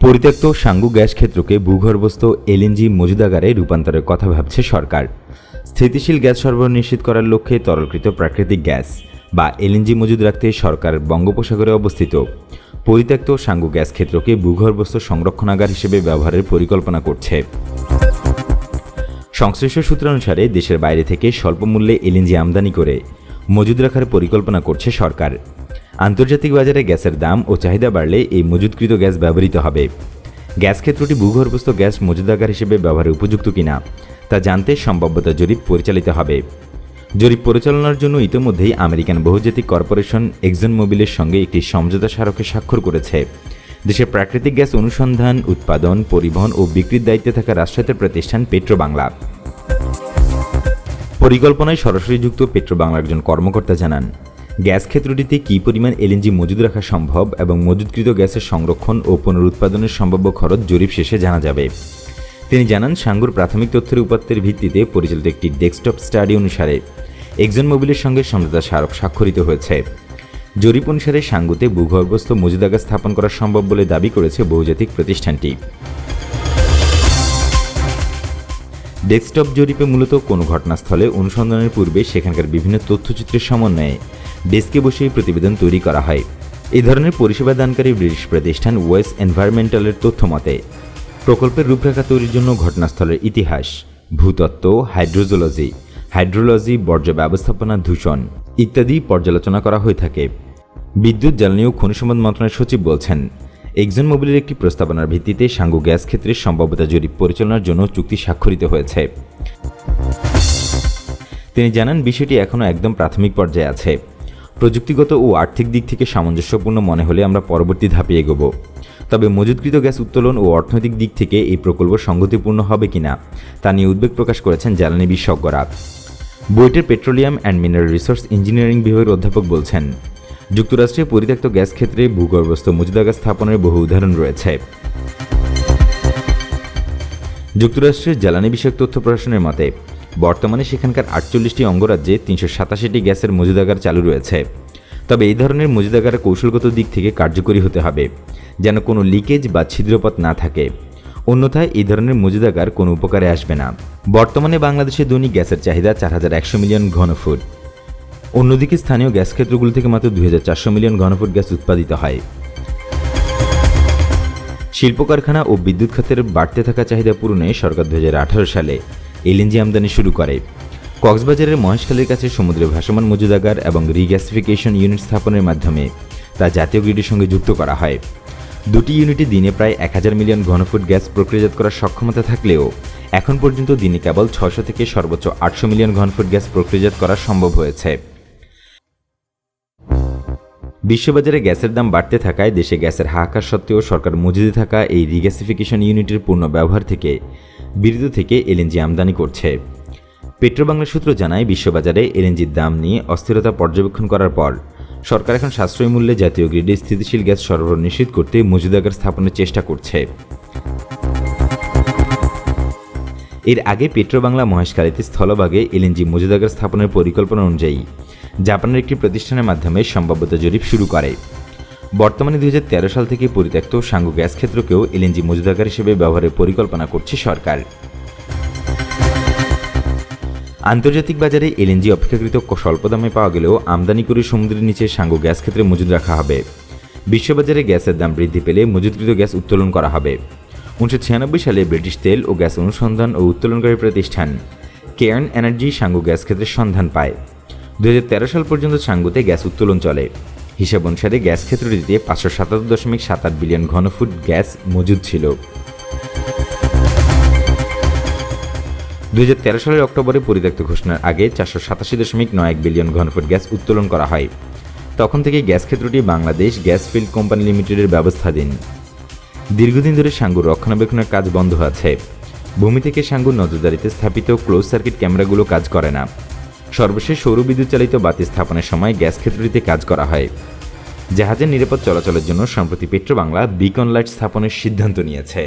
পরিত্যক্ত সাঙ্গু গ্যাস ক্ষেত্রকে ভূগর্ভস্থ এলএনজি মজুদাগারে রূপান্তরের কথা ভাবছে সরকার। স্থিতিশীল গ্যাস সরবরাহ নিশ্চিত করার লক্ষ্যে তরলকৃত প্রাকৃতিক গ্যাস বা এলএনজি মজুদ রাখতে সরকার বঙ্গোপসাগরে অবস্থিত। পরিত্যক্ত সাঙ্গু গ্যাস ক্ষেত্রকে ভূগর্ভস্থ সংরক্ষণাগার হিসেবে ব্যবহারের পরিকল্পনা করছে। সংশ্লিষ্ট সূত্রানুসারে দেশের বাইরে থেকে স্বল্প মূল্যে এলএনজি আমদানি করে মজুদ রাখার পরিকল্পনা করছে সরকার। আন্তর্জাতিক বাজারে গ্যাসের দাম ও চাহিদা বাড়লে এই মজুদকৃত গ্যাস ব্যবহৃত হবে। গ্যাস ক্ষেত্রটি ভূগর্ভস্থ গ্যাস মজুদাগার হিসেবে ব্যবহারের উপযুক্ত কিনা, তা জানতে সম্ভাব্যতা জরিপ পরিচালিত হবে। জরিপ পরিচালনার জন্য ইতিমধ্যেই আমেরিকান বহুজাতিক কর্পোরেশন এক্সন মোবিলের সঙ্গে একটি সমঝোতা স্মারকে স্বাক্ষর করেছে। দেশের প্রাকৃতিক গ্যাস অনুসন্ধান, উৎপাদন, পরিবহন ও বিক্রির দায়িত্বে থাকা রাষ্ট্রায়ত্ত প্রতিষ্ঠান পেট্রো বাংলা পরিকল্পনায় সরাসরি যুক্ত পেট্রো বাংলার একজন কর্মকর্তা জানান গ্যাস ক্ষেত্রটিতে কী পরিমাণ এলএনজি মজুদ রাখা সম্ভব এবং মজুদকৃত গ্যাসের সংরক্ষণ ও পুনরুৎপাদনের সম্ভাব্য খরচ জরিপ শেষে জানা যাবে। তিনি জানান, সাঙ্গুর প্রাথমিক তথ্যের উপাত্তের ভিত্তিতে পরিচালিত একটি ডেস্কটপ স্টাডি অনুসারে একজন মোবিলের সঙ্গে সমঝোতা স্মারক স্বাক্ষরিত হয়েছে। জরিপ অনুসারে সাঙ্গুতে ভূগর্ভস্থ মজুদাগার স্থাপন করা সম্ভব বলে দাবি করেছে বহুজাতিক প্রতিষ্ঠানটি। ডেস্কটপ জরিপে মূলত কোনো ঘটনাস্থলে অনুসন্ধানের পূর্বে সেখানকার বিভিন্ন তথ্যচিত্রের সমন্বয়ে ডেস্কে বসেই প্রতিবেদন তৈরি করা হয়। এই ধরনের পরিষেবা দানকারী ব্রিটিশ প্রতিষ্ঠান ওয়েস এনভায়রনমেন্টালের তথ্য মতে, প্রকল্পের রূপরেখা তৈরির জন্য ঘটনাস্থলের ইতিহাস, ভূতত্ত্ব, হাইড্রোজোলজি, হাইড্রোলজি, বর্জ্য ব্যবস্থাপনা দূষণ ইত্যাদি পর্যালোচনা করা হয়ে থাকে। বিদ্যুৎ জ্বালানি ও খনিজ সম্পদ মন্ত্রণালয়ের সচিব বলছেন, এক্সন মোবিলের একটি প্রস্তাবনার ভিত্তিতে সাঙ্গু গ্যাস ক্ষেত্রের সম্ভাব্যতা জরিপ পরিচালনার জন্য চুক্তি স্বাক্ষরিত হয়েছে। তিনি জানান, বিষয়টি এখনও একদম প্রাথমিক পর্যায়ে আছে। প্রযুক্তিগত ও আর্থিক দিক থেকে সামঞ্জস্যপূর্ণ মনে হলে আমরা পরবর্তী ধাপে এগোব। তবে মজুদকৃত গ্যাস উত্তোলন ও অর্থনৈতিক দিক থেকে এই প্রকল্প সংগতিপূর্ণ হবে কিনা, তা নিয়ে উদ্বেগ প্রকাশ করেছেন জ্বালানি বিশেষজ্ঞরা। বুয়েটের petroleum and mineral resource engineering বিভাগের অধ্যাপক বলছেন, যুক্তরাষ্ট্রে পরিত্যক্ত গ্যাস ক্ষেত্রে ভূগর্ভস্থ মজুদা গ্যাস স্থাপনের বহু উদাহরণ রয়েছে। যুক্তরাষ্ট্রের জ্বালানি বিষয়ক তথ্য প্রশাসনের মতে বর্তমানে সেখানকার আটচল্লিশটি অঙ্গরাজ্যে তিনশো সাতাশিটি গ্যাসের মজুদাগার চালু রয়েছে। তবে এই ধরনের মজুদাগার কৌশলগত দিক থেকে কার্যকরী হতে হবে, যেন কোনো লিকেজ বা ছিদ্রপথ না থাকে। অন্যথায় এই ধরনের মজুদাগার কোনো উপকারে আসবে না। বর্তমানে বাংলাদেশে দৈনিক গ্যাসের চাহিদা চার হাজার একশো মিলিয়ন ঘনফুট। অন্যদিকে স্থানীয় গ্যাস ক্ষেত্রগুলো থেকে মাত্র দুই হাজার চারশো মিলিয়ন ঘনফুট গ্যাস উৎপাদিত হয়। শিল্প কারখানা ও বিদ্যুৎ খাতের বাড়তে থাকা চাহিদা পূরণে সরকার দু হাজার আঠারো সালে এলএনজি আমদানি শুরু করে। কক্সবাজারের মহেশখালীর কাছে সমুদ্রে ভাসমান মজুদাগার এবং রিগ্যাসিফিকেশন ইউনিট স্থাপনের মাধ্যমে তা জাতীয় গ্রিডের সঙ্গে যুক্ত করা হয়। দুটি ইউনিটে দিনে প্রায় এক হাজার মিলিয়ন ঘনফুট গ্যাস প্রক্রিয়াজাত করার সক্ষমতা থাকলেও এখন পর্যন্ত দিনে কেবল ছশো থেকে সর্বোচ্চ আটশো মিলিয়ন ঘনফুট গ্যাস প্রক্রিয়াজাত করা সম্ভব হয়েছে। বিশ্ববাজারে গ্যাসের দাম বাড়তে থাকায় দেশে গ্যাসের হাহাকার সত্ত্বেও সরকার মজুদে থাকা এই রিগ্যাসিফিকেশন ইউনিটের পূর্ণ ব্যবহার থেকে বিরত থেকে এলএনজি আমদানি করছে। পেট্রোবাংলা সূত্র জানায়, বিশ্ববাজারে এলএনজির দাম নিয়ে অস্থিরতা পর্যবেক্ষণ করার পর সরকার এখন সাশ্রয়ী মূল্যে জাতীয় গ্রিডে স্থিতিশীল গ্যাস সরবরাহ নিশ্চিত করতে মজুদাগার স্থাপনের চেষ্টা করছে। এর আগে পেট্রোবাংলা মহেশখালীতে স্থলভাগে এলএনজি মজুদাগার স্থাপনের পরিকল্পনা অনুযায়ী জাপানের একটি প্রতিষ্ঠানের মাধ্যমে সম্ভাব্যতা জরিপ শুরু করে। বর্তমানে দু হাজার তেরো সাল থেকে পরিত্যক্ত সাঙ্গু গ্যাস ক্ষেত্রকেও এলএনজি মজুদাগার হিসেবে ব্যবহারের পরিকল্পনা করছে সরকার। আন্তর্জাতিক বাজারে এলএনজি অপেক্ষাকৃত স্বল্প দামে পাওয়া গেলেও আমদানি করে সমুদ্রের নিচে সাঙ্গু গ্যাস ক্ষেত্রে মজুদ রাখা হবে। বিশ্ববাজারে গ্যাসের দাম বৃদ্ধি পেলে মজুদকৃত গ্যাস উত্তোলন করা হবে। উনিশশো ছিয়ানব্বই সালে ব্রিটিশ তেল ও গ্যাস অনুসন্ধান ও উত্তোলনকারী প্রতিষ্ঠান কেয়ার্ন এনার্জি সাঙ্গু গ্যাস ক্ষেত্রের সন্ধান পায়। দু হাজার তেরো সাল পর্যন্ত সাঙ্গুতে গ্যাস উত্তোলন চলে। হিসাব অনুসারে গ্যাস ক্ষেত্রটিতে পাঁচশো সাতাত্তর দশমিক সাত আট বিলিয়ন ঘনফুট গ্যাস মজুদ ছিল। দু দুই সালের অক্টোবরে পরিত্যক্ত ঘোষণার আগে চারশো সাতাশি দশমিক নয় এক বিলিয়ন ঘনফুট গ্যাস উত্তোলন করা হয়। তখন থেকে গ্যাস ক্ষেত্রটি বাংলাদেশ গ্যাস ফিল্ড কোম্পানি লিমিটেডের ব্যবস্থাধীন দীর্ঘদিন ধরে সাঙ্গুর রক্ষণাবেক্ষণের কাজ বন্ধ আছে। ভূমি থেকে সাঙ্গুর নজরদারিতে স্থাপিত ক্লোজ সার্কিট ক্যামেরাগুলো কাজ করে না। সর্বশেষ সৌরবিদ্যুৎ চালিত বাতি স্থাপনের সময় গ্যাস ক্ষেত্রটিতে কাজ করা হয়। জাহাজের নিরাপদ চলাচলের জন্য সম্প্রতি পেট্রো বাংলা বিকন লাইট স্থাপনের সিদ্ধান্ত নিয়েছে।